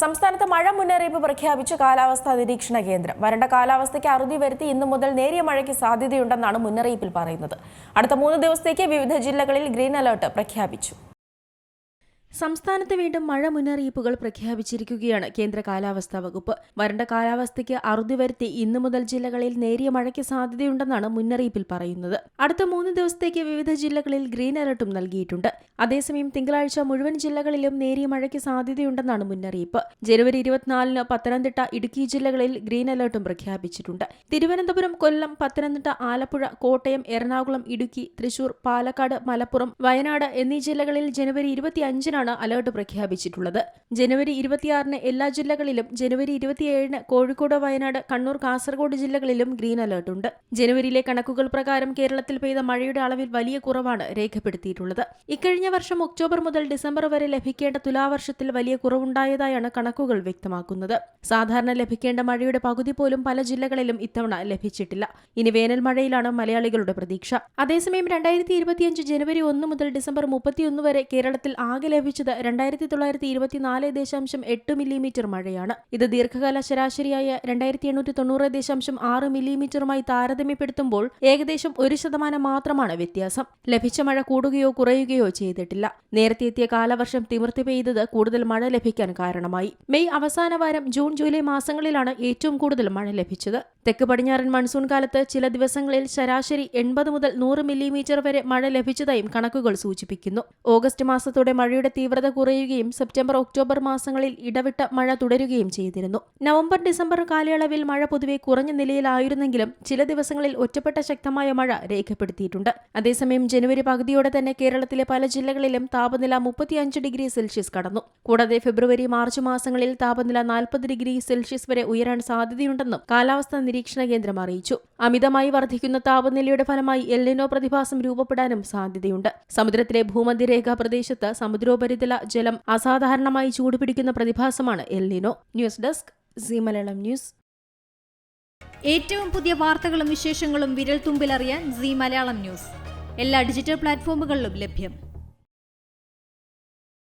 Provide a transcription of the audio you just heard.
സംസ്ഥാനത്ത് മഴ മുന്നറിയിപ്പ് പ്രഖ്യാപിച്ച് കാലാവസ്ഥാ നിരീക്ഷണ കേന്ദ്രം. വരണ്ട കാലാവസ്ഥയ്ക്ക് അറുതി വരുത്തി ഇന്നു മുതൽ നേരിയ മഴയ്ക്ക് സാധ്യതയുണ്ടെന്നാണ് മുന്നറിയിപ്പിൽ പറയുന്നത്. അടുത്ത മൂന്ന് ദിവസത്തേക്ക് വിവിധ ജില്ലകളിൽ ഗ്രീൻ അലർട്ട് പ്രഖ്യാപിച്ചു. സംസ്ഥാനത്ത് വീണ്ടും മഴ മുന്നറിയിപ്പുകൾ പ്രഖ്യാപിച്ചിരിക്കുകയാണ് കേന്ദ്ര കാലാവസ്ഥാ വകുപ്പ്. വരണ്ട കാലാവസ്ഥയ്ക്ക് അറുതി വരുത്തി ഇന്നു മുതൽ ജില്ലകളിൽ നേരിയ മഴയ്ക്ക് സാധ്യതയുണ്ടെന്നാണ് മുന്നറിയിപ്പിൽ പറയുന്നത്. അടുത്ത മൂന്ന് ദിവസത്തേക്ക് വിവിധ ജില്ലകളിൽ ഗ്രീൻ അലർട്ടും നൽകിയിട്ടുണ്ട്. അതേസമയം തിങ്കളാഴ്ച മുഴുവൻ ജില്ലകളിലും നേരിയ മഴയ്ക്ക് സാധ്യതയുണ്ടെന്നാണ് മുന്നറിയിപ്പ്. ജനുവരി ഇരുപത്തിനാലിന് പത്തനംതിട്ട ഇടുക്കി ജില്ലകളിൽ ഗ്രീൻ അലർട്ടും പ്രഖ്യാപിച്ചിട്ടുണ്ട്. തിരുവനന്തപുരം കൊല്ലം പത്തനംതിട്ട ആലപ്പുഴ കോട്ടയം എറണാകുളം ഇടുക്കി തൃശൂർ പാലക്കാട് മലപ്പുറം വയനാട് എന്നീ ജില്ലകളിൽ ജനുവരി ഇരുപത്തിയഞ്ചിനാണ് അലർട്ട് പ്രഖ്യാപിച്ചിട്ടുള്ളത്. ജനുവരി ഇരുപത്തിയാറിന് എല്ലാ ജില്ലകളിലും ജനുവരി ഇരുപത്തിയേഴിന് കോഴിക്കോട് വയനാട് കണ്ണൂർ കാസർഗോഡ് ജില്ലകളിലും ഗ്രീൻ അലേർട്ട് ഉണ്ട്. ജനുവരിയിലെ കണക്കുകൾ പ്രകാരം കേരളത്തിൽ പെയ്ത മഴയുടെ അളവിൽ വലിയ കുറവാണ് രേഖപ്പെടുത്തിയിട്ടുള്ളത്. ഇക്കഴിഞ്ഞ വർഷം ഒക്ടോബർ മുതൽ ഡിസംബർ വരെ ലഭിക്കേണ്ട തുലാവർഷത്തിൽ വലിയ കുറവുണ്ടായതായാണ് കണക്കുകൾ വ്യക്തമാക്കുന്നത്. സാധാരണ ലഭിക്കേണ്ട മഴയുടെ പകുതി പോലും പല ജില്ലകളിലും ഇത്തവണ ലഭിച്ചിട്ടില്ല. ഇനി വേനൽ മഴയിലാണ് മലയാളികളുടെ പ്രതീക്ഷ. അതേസമയം രണ്ടായിരത്തി ഇരുപത്തിയഞ്ച് ജനുവരി ഒന്ന് മുതൽ ഡിസംബർ മുപ്പത്തിയൊന്ന് വരെ കേരളത്തിൽ ആകെ ലഭിച്ചത് രണ്ടായിരത്തി തൊള്ളായിരത്തി ഇരുപത്തിനാല് ദശാംശം എട്ട് മില്ലിമീറ്റർ മഴയാണ്. ഇത് ദീർഘകാല ശരാശരിയായ രണ്ടായിരത്തി എണ്ണൂറ്റി തൊണ്ണൂറ് ദശാംശം ആറ് മില്ലിമീറ്ററുമായി താരതമ്യപ്പെടുത്തുമ്പോൾ ഏകദേശം ഒരു ശതമാനം മാത്രമാണ് വ്യത്യാസം. ലഭിച്ച മഴ കൂടുകയോ കുറയുകയോ ചെയ്തിട്ടില്ല. നേരത്തെ എത്തിയ കാലവർഷം തിമിർത്തി പെയ്തത് കൂടുതൽ മഴ ലഭിക്കാൻ കാരണമായി. മെയ് അവസാന വാരം ജൂൺ ജൂലൈ മാസങ്ങളിലാണ് ഏറ്റവും കൂടുതൽ മഴ ലഭിച്ചത്. തെക്ക് പടിഞ്ഞാറൻ മൺസൂൺ കാലത്ത് ചില ദിവസങ്ങളിൽ ശരാശരി എൺപത് മുതൽ നൂറ് മില്ലിമീറ്റർ വരെ മഴ ലഭിച്ചതായും കണക്കുകൾ സൂചിപ്പിക്കുന്നു. ഓഗസ്റ്റ് മാസത്തോടെ മഴയുടെ തീവ്രത കുറയുകയും സെപ്റ്റംബർ ഒക്ടോബർ മാസങ്ങളിൽ ഇടവിട്ട മഴ തുടരുകയും ചെയ്തിരുന്നു. നവംബർ ഡിസംബർ കാലയളവിൽ മഴ പൊതുവെ കുറഞ്ഞ നിലയിലായിരുന്നെങ്കിലും ചില ദിവസങ്ങളിൽ ഒറ്റപ്പെട്ട ശക്തമായ മഴ രേഖപ്പെടുത്തിയിട്ടുണ്ട്. അതേസമയം ജനുവരി പകുതിയോടെ തന്നെ കേരളത്തിലെ പല ജില്ലകളിലും താപനില മുപ്പത്തിയഞ്ച് ഡിഗ്രി സെൽഷ്യസ് കടന്നു. കൂടാതെ ഫെബ്രുവരി മാർച്ച് മാസങ്ങളിൽ താപനില നാൽപ്പത് ഡിഗ്രി സെൽഷ്യസ് വരെ ഉയരാൻ സാധ്യതയുണ്ടെന്നും കാലാവസ്ഥാ നിരീക്ഷണ കേന്ദ്രം അറിയിച്ചു. അമിതമായി വർദ്ധിക്കുന്ന താപനിലയുടെ ഫലമായി എല്ലിനോ പ്രതിഭാസം രൂപപ്പെടാനും സാധ്യതയുണ്ട്. സമുദ്രത്തിലെ ഭൂമധ്യരേഖാ പ്രദേശത്ത് സമുദ്രോപരിതല ജലം അസാധാരണമായി ചൂടുപിടിക്കുന്ന പ്രതിഭാസമാണ് El Nino news desk C Malayalam news. ഏറ്റവും പുതിയ വാർത്തകളും വിശേഷങ്ങളും വിരൽ തുമ്പിലറിയാൻ സി മലയാളം ന്യൂസ്. എല്ലാ ഡിജിറ്റൽ പ്ലാറ്റ്ഫോമുകളിലും ലഭ്യം.